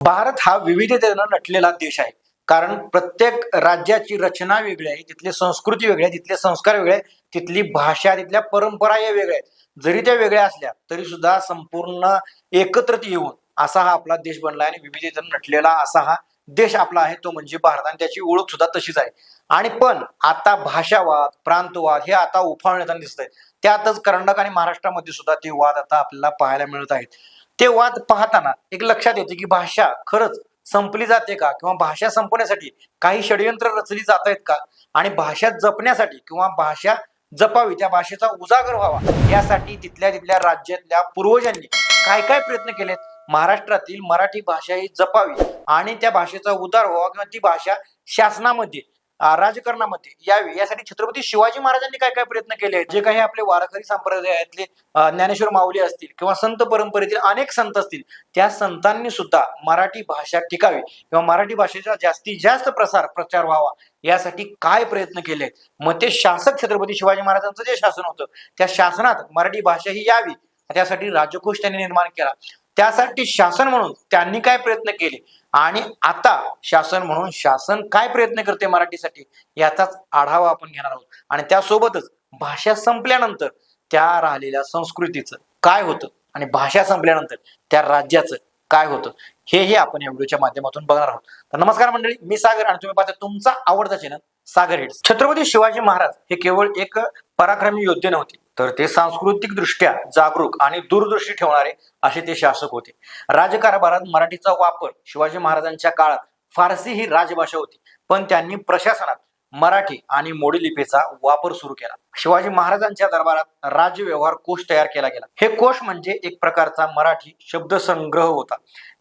भारत हा विविधतेनं नटलेला देश आहे. कारण प्रत्येक राज्याची रचना वेगळी आहे तिथली संस्कृती वेगळी आहे तिथले संस्कार वेगळे आहेत तिथली भाषा तिथल्या परंपरा या वेगळ्या आहेत. जरी त्या वेगळ्या असल्या तरी सुद्धा संपूर्ण एकत्रित येऊन असा हा आपला देश बनला आहे आणि विविधतेनं नटलेला असा हा देश आपला आहे तो म्हणजे भारत. आणि त्याची ओळख सुद्धा तशीच आहे. आणि पण आता भाषावाद प्रांतवाद हे आता उफाळून येताना दिसत आहेत त्यातच कर्नाटक आणि महाराष्ट्रामध्ये सुद्धा ते वाद आता आपल्याला पाहायला मिळत आहेत. ते वाद पाहताना एक लक्षात येते की भाषा खरंच संपली जाते का? किंवा भाषा संपवण्यासाठी काही षडयंत्र रचली जात आहेत का? आणि भाषा जपण्यासाठी किंवा भाषा जपावी त्या भाषेचा उजागर व्हावा यासाठी तिथल्या तिथल्या राज्यातल्या पूर्वजांनी काय काय प्रयत्न केलेत? महाराष्ट्रातील मराठी भाषा ही जपावी आणि त्या भाषेचा उदार व्हावा किंवा ती भाषा शासनामध्ये राजकारणामध्ये यावे. यासाठी छत्रपती शिवाजी महाराजांनी काय काय प्रयत्न केले? आहेत जे काही आपले वारकरी संप्रदायातले ज्ञानेश्वर माऊली असतील किंवा संत परंपरेतील अनेक संत असतील त्या संतांनी सुद्धा मराठी भाषा टिकावी किंवा मराठी भाषेचा जास्तीत जास्त प्रसार प्रचार व्हावा यासाठी काय प्रयत्न केले? मग ते शासक छत्रपती शिवाजी महाराजांचं जे शासन होतं त्या शासनात मराठी भाषा ही यावी. त्यासाठी राजकोष त्यांनी निर्माण केला. त्यासाठी शासन म्हणून त्यांनी काय प्रयत्न केले? आणि आता शासन म्हणून शासन काय प्रयत्न करते मराठीसाठी? याचाच आढावा आपण घेणार आहोत. आणि त्यासोबतच भाषा संपल्यानंतर त्या राहिलेल्या संस्कृतीचं काय होतं? आणि भाषा संपल्यानंतर त्या राज्याचं काय होतं? हेही आपण या व्हिडिओच्या माध्यमातून बघणार आहोत. तर नमस्कार मंडळी मी सागर आणि तुम्ही पाहता तुमचा आवडता चॅनल सागर हिट्स छत्रपती शिवाजी महाराज हे केवळ एक पराक्रमी योद्धे नव्हते. तर ते सांस्कृतिकदृष्ट्या जागरूक आणि दूरदृष्टी ठेवणारे असे ते शासक होते. राजकारभारात मराठीचा वापर शिवाजी महाराजांच्या काळात फारसी ही राजभाषा होती. पण त्यांनी प्रशासनात मराठी आणि मोडी लिपीचा वापर सुरू केला. शिवाजी महाराजांच्या दरबारात राज्य व्यवहार कोश तयार केला गेला. हे कोश म्हणजे एक प्रकारचा मराठी शब्द संग्रह होता.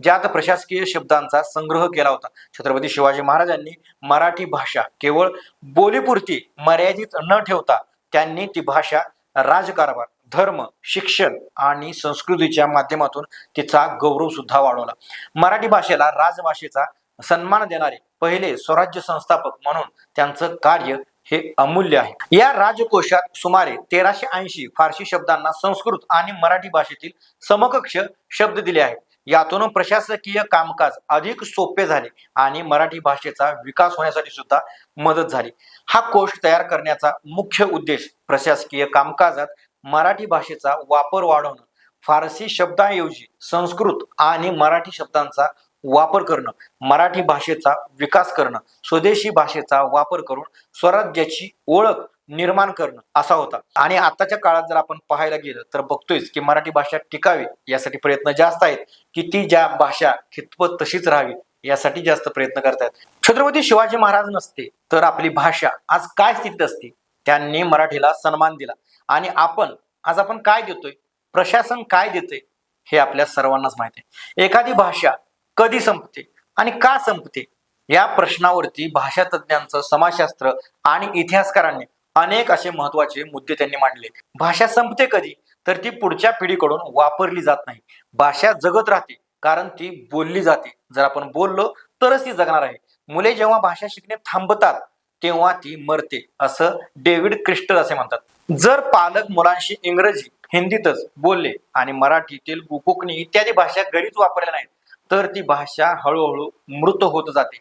ज्यात प्रशासकीय शब्दांचा संग्रह केला होता. छत्रपती शिवाजी महाराजांनी मराठी भाषा केवळ बोलीपुरती मर्यादित न ठेवता त्यांनी ती भाषा राजकारभार धर्म शिक्षण आणि संस्कृतीच्या माध्यमातून तिचा गौरव सुद्धा वाढवला. मराठी भाषेला राजभाषेचा सन्मान देणारे पहिले स्वराज्य संस्थापक म्हणून त्यांचं कार्य हे अमूल्य आहे. या राजकोशात सुमारे तेराशे ऐंशी फारसी शब्दांना संस्कृत आणि मराठी भाषेतील समकक्ष शब्द दिले आहेत. यातून प्रशासकीय कामकाज अधिक सोपे झाले आणि मराठी भाषेचा विकास होण्यासाठी सुद्धा मदत झाली. हा कोश तयार करण्याचा मुख्य उद्देश प्रशासकीय कामकाजात मराठी भाषेचा वापर वाढवणं फारसी शब्दांऐवजी संस्कृत आणि मराठी शब्दांचा वापर करणं मराठी भाषेचा विकास करणं स्वदेशी भाषेचा वापर करून स्वराज्याची ओळख निर्माण करणं असा होता. आणि आताच्या काळात जर आपण पाहायला गेलं तर बघतोयच की मराठी भाषा टिकावी यासाठी प्रयत्न जास्त आहेत की ती ज्या भाषा खितपत तशीच राहावी यासाठी जास्त प्रयत्न करतायत. छत्रपती शिवाजी महाराज नसते तर आपली भाषा आज काय स्थितीत असते? त्यांनी मराठीला सन्मान दिला. आणि आपण आज आपण काय देतोय? प्रशासन काय देतोय? हे आपल्या सर्वांनाच माहिती आहे. एखादी भाषा कधी संपते आणि का संपते? या प्रश्नावरती भाषा तज्ज्ञांचं समाजशास्त्र आणि इतिहासकारांनी अनेक असे महत्त्वाचे मुद्दे त्यांनी मांडले. भाषा संपते कधी? तर ती पुढच्या पिढीकडून वापरली जात नाही. भाषा जगत राहते कारण ती बोलली जाते. जर आपण बोललो तरच ती जगणार आहे. मुले जेव्हा भाषा शिकणे थांबतात तेव्हा ती मरते असं डेव्हिड क्रिस्टल असे म्हणतात. जर पालक मुलांशी इंग्रजी हिंदीतच बोलले आणि मराठी तेलगू कोकणी इत्यादी भाषा घरीच वापरल्या नाहीत तर ती भाषा हळूहळू मृत होत जाते.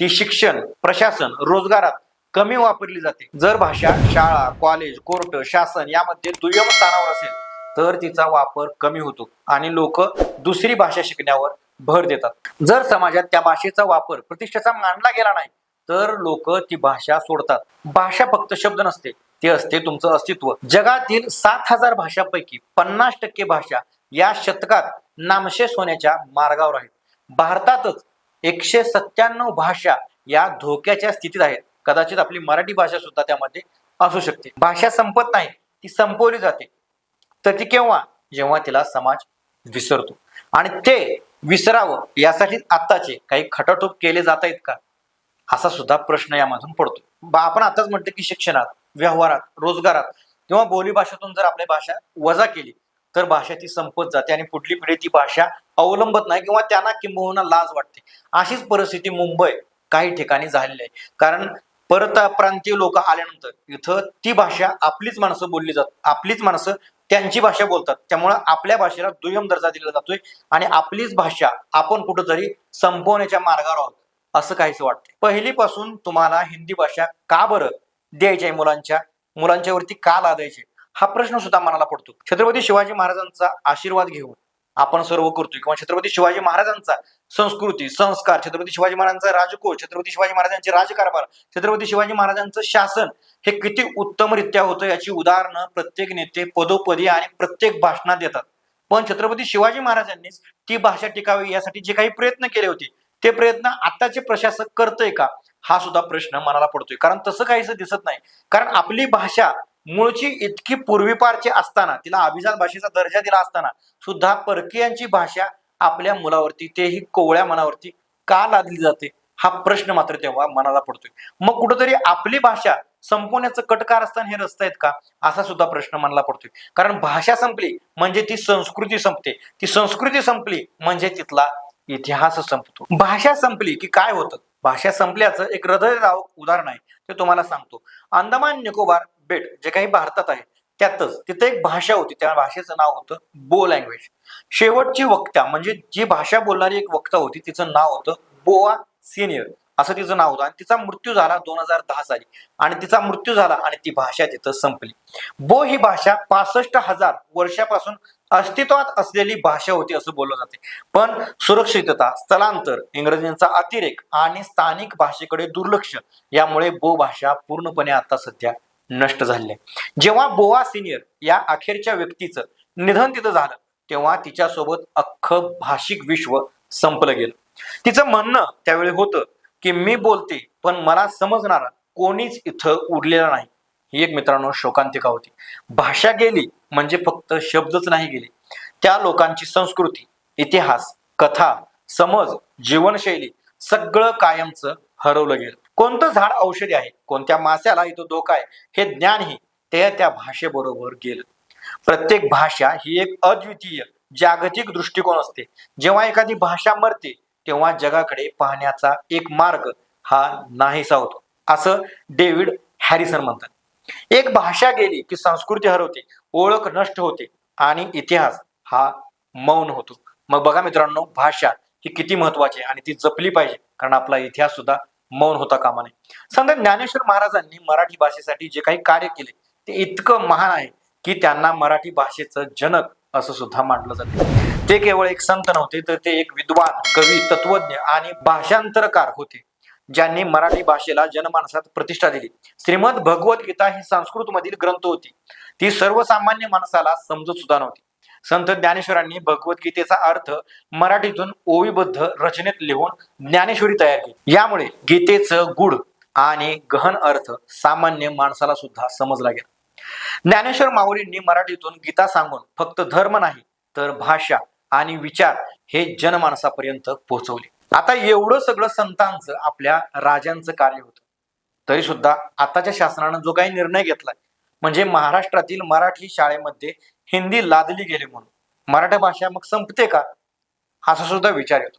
ती शिक्षण प्रशासन रोजगारात कमी वापरली जाते. जर भाषा शाळा कॉलेज कोर्ट शासन यामध्ये दुय्यम स्थानावर असेल तर तिचा वापर कमी होतो आणि लोक दुसरी भाषा शिकण्यावर भर देतात. जर समाजात त्या भाषेचा वापर प्रतिष्ठेचा मानला गेला नाही तर लोक ती भाषा सोडतात. भाषा फक्त शब्द नसते ते असते तुमचं अस्तित्व. जगातील सात हजार भाषांपैकी पन्नास टक्के भाषा या शतकात नामशेष होण्याच्या मार्गावर आहेत. भारतातच एकशे सत्त्याण्णव भाषा या धोक्याच्या स्थितीत आहेत. कदाचित आपली मराठी भाषा सुद्धा त्यामध्ये असू शकते. भाषा संपत नाही ती संपवली जाते. तर ती केव्हा? जेव्हा तिला समाज विसरतो. आणि ते विसरावं यासाठी आत्ताचे काही खटाटोप केले जात आहेत का? असा सुद्धा प्रश्न यामधून पडतो. आपण आताच म्हणतो की शिक्षणात व्यवहारात रोजगारात किंवा बोलीभाषेतून जर आपली भाषा वजा केली तर भाषा ती संपत जाते आणि पुढली पिढी ती भाषा अवलंबत नाही किंवा त्यांना किंबहुना लाज वाटते. अशीच परिस्थिती मुंबई काही ठिकाणी झालेली आहे. कारण परत प्रांतीय लोक आल्यानंतर इथं ती भाषा आपलीच माणसं बोलली जात आपलीच माणसं त्यांची भाषा बोलतात. त्यामुळे आपल्या भाषेला दुय्यम दर्जा दिला जातोय आणि आपलीच भाषा आपण कुठंतरी संपवण्याच्या मार्गावर आहोत असं काहीच वाटतं पहिलीपासून तुम्हाला हिंदी भाषा का बरं द्यायची आहे मुलांच्या मुलांच्यावरती का लादायचे हा प्रश्न सुद्धा मनाला पडतो. छत्रपती शिवाजी महाराजांचा आशीर्वाद घेऊन आपण सर्व करतोय. किंवा छत्रपती शिवाजी महाराजांचा संस्कृती संस्कार छत्रपती शिवाजी महाराजांचा राजकोष छत्रपती शिवाजी महाराजांचे राजकारभार छत्रपती शिवाजी महाराजांचं शासन हे किती उत्तमरित्या होतं याची उदाहरणं प्रत्येक नेते पदोपदी आणि प्रत्येक भाषणात देतात. पण छत्रपती शिवाजी महाराजांनीच ती भाषा टिकावी यासाठी जे काही प्रयत्न केले होते ते प्रयत्न आताचे प्रशासक करतोय का? हा सुद्धा प्रश्न मनाला पडतोय. कारण तसं काहीच दिसत नाही. कारण आपली भाषा मूळची इतकी पूर्वीपारची असताना तिला अभिजात भाषेचा दर्जा दिला असताना सुद्धा परकीयांची भाषा आपल्या मुलावरती तेही कोवळ्या मनावरती का लादली जाते? हा प्रश्न मात्र तेव्हा मनाला पडतोय. मग कुठंतरी आपली भाषा संपवण्याचं कटकार असताना हे रस्त आहेत का? असा सुद्धा प्रश्न मनाला पडतोय. कारण भाषा संपली म्हणजे ती संस्कृती संपते. ती संस्कृती संपली म्हणजे तिथला इतिहास संपतो. भाषा संपली की काय होतं? भाषा संपल्याचं एक हृदयदावक उदाहरण आहे ते तुम्हाला सांगतो. अंदमान निकोबार बेट जे काही भारतात आहे त्यातच तिथे एक भाषा होती त्या भाषेचं नाव होतं बो लँग्वेज. शेवटची वक्त्या म्हणजे जी भाषा बोलणारी एक वक्ता होती तिचं नाव होतं बोआ सिनियर असं तिचं नाव होतं. आणि तिचा मृत्यू झाला दोन हजार दहा साली. आणि तिचा मृत्यू झाला आणि ती भाषा तिथं संपली. बो ही भाषा पासष्ट हजार वर्षापासून अस्तित्वात असलेली भाषा होती असं बोललं जाते. पण सुरक्षितता स्थलांतर इंग्रजींचा अतिरेक आणि स्थानिक भाषेकडे दुर्लक्ष यामुळे बो भाषा पूर्णपणे आता सध्या नष्ट झाली आहे. जेव्हा बोवा सिनियर या अखेरच्या व्यक्तीचं निधन तिथं झालं तेव्हा तिच्यासोबत अख्खं भाषिक विश्व संपलं गेलं. तिचं म्हणणं त्यावेळी होतं की मी बोलते पण मला समजणारा कोणीच इथं उरलेला नाही. ही एक मित्रांनो शोकांतिका होती. भाषा गेली म्हणजे फक्त शब्दच नाही गेले. त्या लोकांची संस्कृती इतिहास कथा समज जीवनशैली सगळं कायमचं हरवलं गेलं. कोणतं झाड औषधी आहे? कोणत्या मास्याला इथं धोका आहे? हे ज्ञानही ते त्या भाषेबरोबर गेलं. प्रत्येक भाषा ही एक अद्वितीय जागतिक दृष्टिकोन असते. जेव्हा एखादी भाषा मरते तेव्हा जगाकडे पाहण्याचा एक मार्ग हा नाहीसा होतो. असं डेव्हिड हॅरिसन म्हणतात. एक भाषा गेली की संस्कृती हरवते ओळख नष्ट होते आणि इतिहास हा मौन होतो. मग बघा मित्रांनो भाषा ही किती महत्वाची आहे आणि ती जपली पाहिजे कारण आपला इतिहास सुद्धा मौन होता कामा नये संत ज्ञानेश्वर महाराजांनी मराठी भाषेसाठी जे काही कार्य केले ते इतकं महान आहे की त्यांना मराठी भाषेचं जनक असं सुद्धा मानलं जाते. ते केवळ एक संत नव्हते तर ते एक विद्वान कवी तत्वज्ञ आणि भाषांतरकार होते. ज्यांनी मराठी भाषेला जनमानसात प्रतिष्ठा दिली. श्रीमद भगवद्गीता ही संस्कृत मधील ग्रंथ होती. ती सर्वसामान्य माणसाला समजत सुद्धा नव्हती. संत ज्ञानेश्वरांनी भगवद्गीतेचा अर्थ मराठीतून ओवीबद्ध रचनेत लिहून ज्ञानेश्वरी तयार केली. यामुळे गीतेचं गुढ आणि गहन अर्थ सामान्य माणसाला सुद्धा समजला गेला. ज्ञानेश्वर माऊलींनी मराठीतून गीता सांगून फक्त धर्म नाही तर भाषा आणि विचार हे जनमानसापर्यंत पोहोचवले. आता एवढं सगळं संतांचं आपल्या राजांचं कार्य होतं. तरी सुद्धा आताच्या शासनानं जो काही निर्णय घेतलाय म्हणजे महाराष्ट्रातील मराठी शाळेमध्ये हिंदी लादली गेली म्हणून. मराठी भाषा मग संपते का? असा सुद्धा विचार येतो.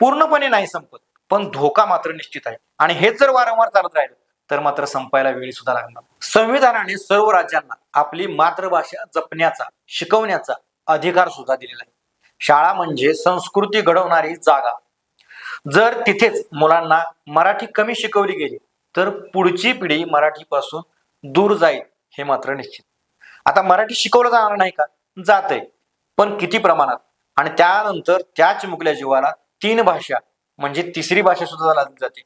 पूर्णपणे नाही संपत पण धोका मात्र निश्चित आहे. आणि हेच जर वारंवार चालत राहिलं तर मात्र संपायला वेळ सुद्धा लागणार संविधानाने सर्व राज्यांना आपली मातृभाषा जपण्याचा शिकवण्याचा अधिकार सुद्धा दिलेला आहे. शाळा म्हणजे संस्कृती घडवणारी जागा. जर तिथेच मुलांना मराठी कमी शिकवली गेली तर पुढची पिढी मराठीपासून दूर जाईल हे मात्र निश्चित. आता मराठी शिकवलं जाणार नाही का? जातंय. पण किती प्रमाणात? आणि त्यानंतर त्याच मुकल्या जीवाला तीन भाषा म्हणजे तिसरी भाषा सुद्धा लागली जाते.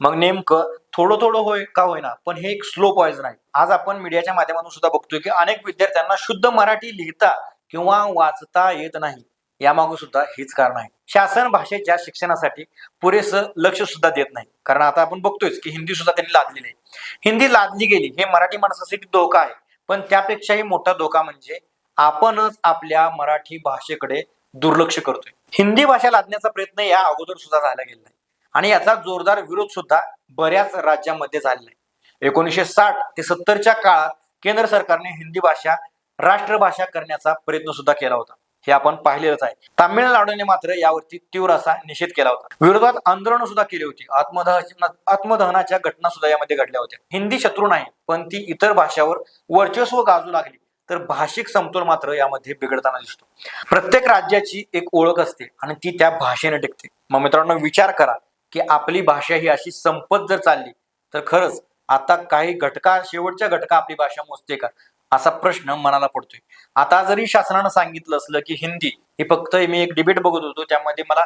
मग नेमकं थोडं थोडं होय का होईना पण हे एक स्लो पॉइजन आहे. आज आपण मीडियाच्या माध्यमातून सुद्धा बघतोय की अनेक विद्यार्थ्यांना शुद्ध मराठी लिहिता किंवा वाचता येत नाही. यामागे सुद्धा हेच कारण आहे. शासन भाषेच्या शिक्षणासाठी पुरेसं लक्ष सुद्धा देत नाही. कारण आता आपण बघतोय की हिंदी सुद्धा त्यांनी लादलेली आहे. हिंदी लादली गेली हे मराठी माणसासाठी धोका आहे. पण त्यापेक्षाही मोठा धोका म्हणजे आपणच आपल्या मराठी भाषेकडे दुर्लक्ष करतोय. हिंदी भाषा लादण्याचा प्रयत्न या अगोदर सुद्धा झाला गेला नाही. आणि याचा जोरदार विरोध सुद्धा बऱ्याच राज्यांमध्ये झालेला आहे. एकोणीसशे साठ ते सत्तरच्या काळात केंद्र सरकारने हिंदी भाषा राष्ट्रभाषा करण्याचा प्रयत्न सुद्धा केला होता. हे आपण पाहिलेलंच आहे. तामिळनाडूने मात्र यावरती तीव्र असा निषेध केला होता. विरोधात आंदोलन सुद्धा केली होती. आत्मदहन आत्मदहनाच्या घटना सुद्धा यामध्ये घडल्या होत्या. हिंदी शत्रू नाही पण ती इतर भाषावर वर्चस्व गाजू लागली. तर भाषिक समतोल मात्र यामध्ये बिघडताना दिसतो. प्रत्येक राज्याची एक ओळख असते आणि ती त्या भाषेने टिकते. मग मित्रांनो विचार करा की आपली भाषा ही अशी संपत जर चालली तर खरंच आता काही घटका शेवटच्या घटका आपली भाषा मोजते का? असा प्रश्न मनाला पडतोय. आता जरी शासनानं सांगितलं असलं की हिंदी हे फक्त मी एक डिबेट बघत होतो त्यामध्ये मला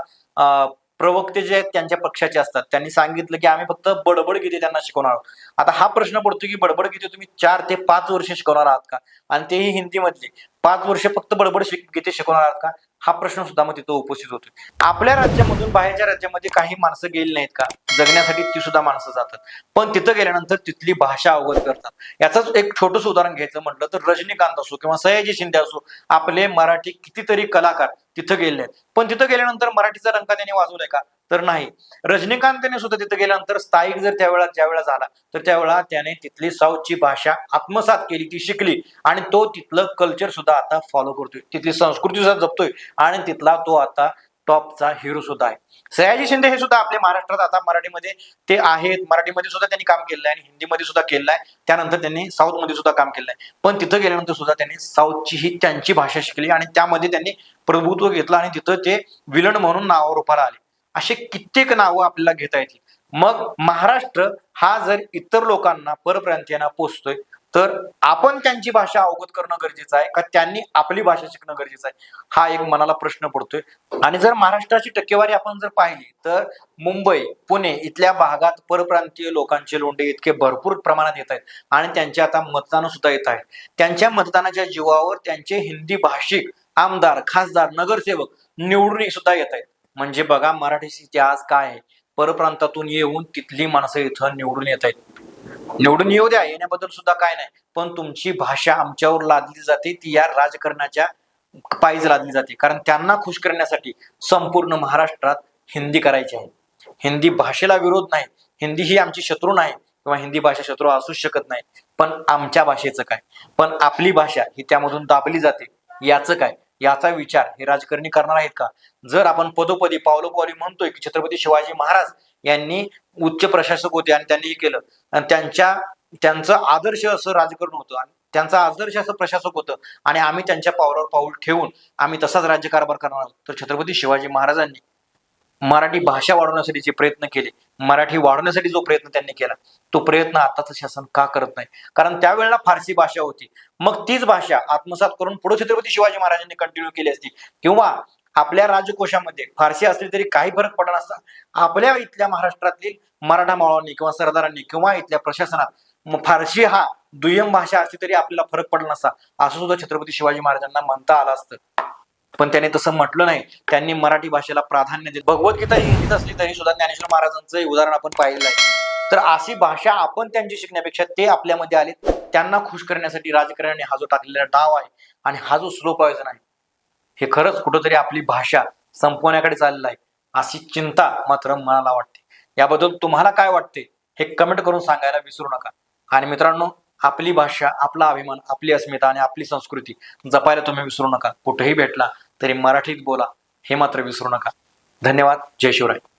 प्रवक्ते जे आहेत त्यांच्या पक्षाचे असतात त्यांनी सांगितलं की आम्ही फक्त बडबड गीते त्यांना शिकवणार आहोत. आता हा प्रश्न पडतो की बडबड गीते तुम्ही चार ते पाच वर्ष शिकवणार आहात का? आणि तेही हिंदीमधले. पाच वर्ष फक्त बडबड शिक- गीते शिकवणार आहात का? हा प्रश्न सुद्धा मग तिथं उपस्थित होतोय. आपल्या राज्यामधून बाहेरच्या राज्यामध्ये काही माणसं गेली नाहीत का? जगण्यासाठी ती सुद्धा माणसं जातात. पण तिथं गेल्यानंतर तिथली भाषा अवगत करतात. याचंच एक छोटस उदाहरण घ्यायचं म्हटलं तर रजनीकांत असो किंवा सयाजी शिंदे असो आपले मराठी कितीतरी कलाकार तिथं गेले आहेत पण तिथं गेल्यानंतर मराठीचा रंका त्यांनी वाजवलाय का? तर नाही. रजनीकांतने सुद्धा तिथं गेल्यानंतर स्थायिक जर त्यावेळेला ज्यावेळा झाला तर त्यावेळेला त्याने तिथली साऊथची भाषा आत्मसात केली ती शिकली. आणि तो तिथलं कल्चर सुद्धा आता फॉलो करतोय. तिथली संस्कृती सुद्धा जपतोय. आणि तिथला तो आता टॉपचा हिरो सुद्धा आहे. सयाजी शिंदे हे सुद्धा आपल्या महाराष्ट्रात आता मराठीमध्ये ते आहेत. मराठीमध्ये सुद्धा त्यांनी काम केलं आहे आणि हिंदीमध्ये सुद्धा केलं आहे. त्यानंतर त्यांनी साऊथमध्ये सुद्धा काम केलं आहे. पण तिथं गेल्यानंतर सुद्धा त्यांनी साऊथची ही त्यांची भाषा शिकली आणि त्यामध्ये त्यांनी प्रभुत्व घेतलं आणि तिथं ते विलन म्हणून नावावर रूपाला आले. असे कित्येक नावं आपल्याला घेता येतील. मग महाराष्ट्र हा जर इतर लोकांना परप्रांतीयांना पोचतोय तर आपण त्यांची भाषा अवगत करणं गरजेचं आहे का? त्यांनी आपली भाषा शिकणं गरजेचं आहे? हा एक मनाला प्रश्न पडतोय. आणि जर महाराष्ट्राची टक्केवारी आपण जर पाहिली तर मुंबई पुणे इथल्या भागात परप्रांतीय लोकांचे लोंढे इतके भरपूर प्रमाणात येत आहेत आणि त्यांचे आता मतदान सुद्धा येत आहेत. त्यांच्या मतदानाच्या जीवावर त्यांचे हिंदी भाषिक आमदार खासदार नगरसेवक निवडून सुद्धा येत आहेत. म्हणजे बघा मराठीची इतिहास काय आहे? परप्रांतातून येऊन तिथली माणसं इथं निवडून येत आहेत. निवडून येऊ द्या येण्याबद्दल सुद्धा काय नाही. पण तुमची भाषा आमच्यावर लादली जाते ती या राजकारणाच्या पायीच लादली जाते. कारण त्यांना खुश करण्यासाठी संपूर्ण महाराष्ट्रात हिंदी करायची आहे. हिंदी भाषेला विरोध नाही. हिंदी ही आमची शत्रू नाही किंवा हिंदी भाषा शत्रू असूच शकत नाही. पण आमच्या भाषेचं काय? पण आपली भाषा ही त्यामधून दाबली जाते. याचं काय? याचा विचार हे राजकारणी करणार आहेत का? जर आपण पदोपदी पावलोपावली म्हणतोय की छत्रपती शिवाजी महाराज यांनी उच्च प्रशासक होते आणि त्यांनी हे केलं. आणि त्यांच्या त्यांचं आदर्श असं राजकारण होतं आणि त्यांचा आदर्श असं प्रशासक होतं आणि आम्ही त्यांच्या पावलावर पाऊल ठेवून आम्ही तसाच राज्यकारभार करणार आहोत. तर छत्रपती शिवाजी महाराजांनी मराठी भाषा वाढवण्यासाठी जे प्रयत्न केले मराठी वाढवण्यासाठी जो प्रयत्न त्यांनी केला तो प्रयत्न आताच शासन का करत नाही? कारण त्यावेळेला फारसी भाषा होती. मग तीच भाषा आत्मसात करून पुढे छत्रपती शिवाजी महाराजांनी कंटिन्यू केली असती. किंवा आपल्या राजकोशामध्ये फारसी असली तरी काही फरक पडला नसता. आपल्या इथल्या महाराष्ट्रातील मराठा मावळांनी किंवा सरदारांनी किंवा इथल्या प्रशासनात फारशी फारसी हा दुय्यम भाषा असली तरी आपल्याला फरक पडला नसता. असं सुद्धा छत्रपती शिवाजी महाराजांना म्हणता आलं असतं. पण त्याने तसं म्हटलं नाही. त्यांनी मराठी भाषेला प्राधान्य दिलं. भगवद्गीता ही हिंदीत असली तरी सुद्धा ज्ञानेश्वर महाराजांचं उदाहरण आपण पाहिलेलं आहे. तर अशी भाषा आपण त्यांची शिकण्यापेक्षा ते आपल्यामध्ये आले त्यांना खुश करण्यासाठी राजकारण्याने हा जो टाकलेला डाव आहे आणि हा जो स्लो पॉयझन आहे हे खरंच कुठंतरी आपली भाषा संपवण्याकडे चाललेलं आहे. अशी चिंता मात्र मनाला वाटते. याबद्दल तुम्हाला काय वाटते हे कमेंट करून सांगायला विसरू नका. आणि मित्रांनो आपली भाषा आपला अभिमान आपली अस्मिता आणि आपली संस्कृती जपायला तुम्ही विसरू नका. कुठेही भेटला तरी मराठीत बोला हे मात्र विसरू नका. धन्यवाद. जय शिवराय.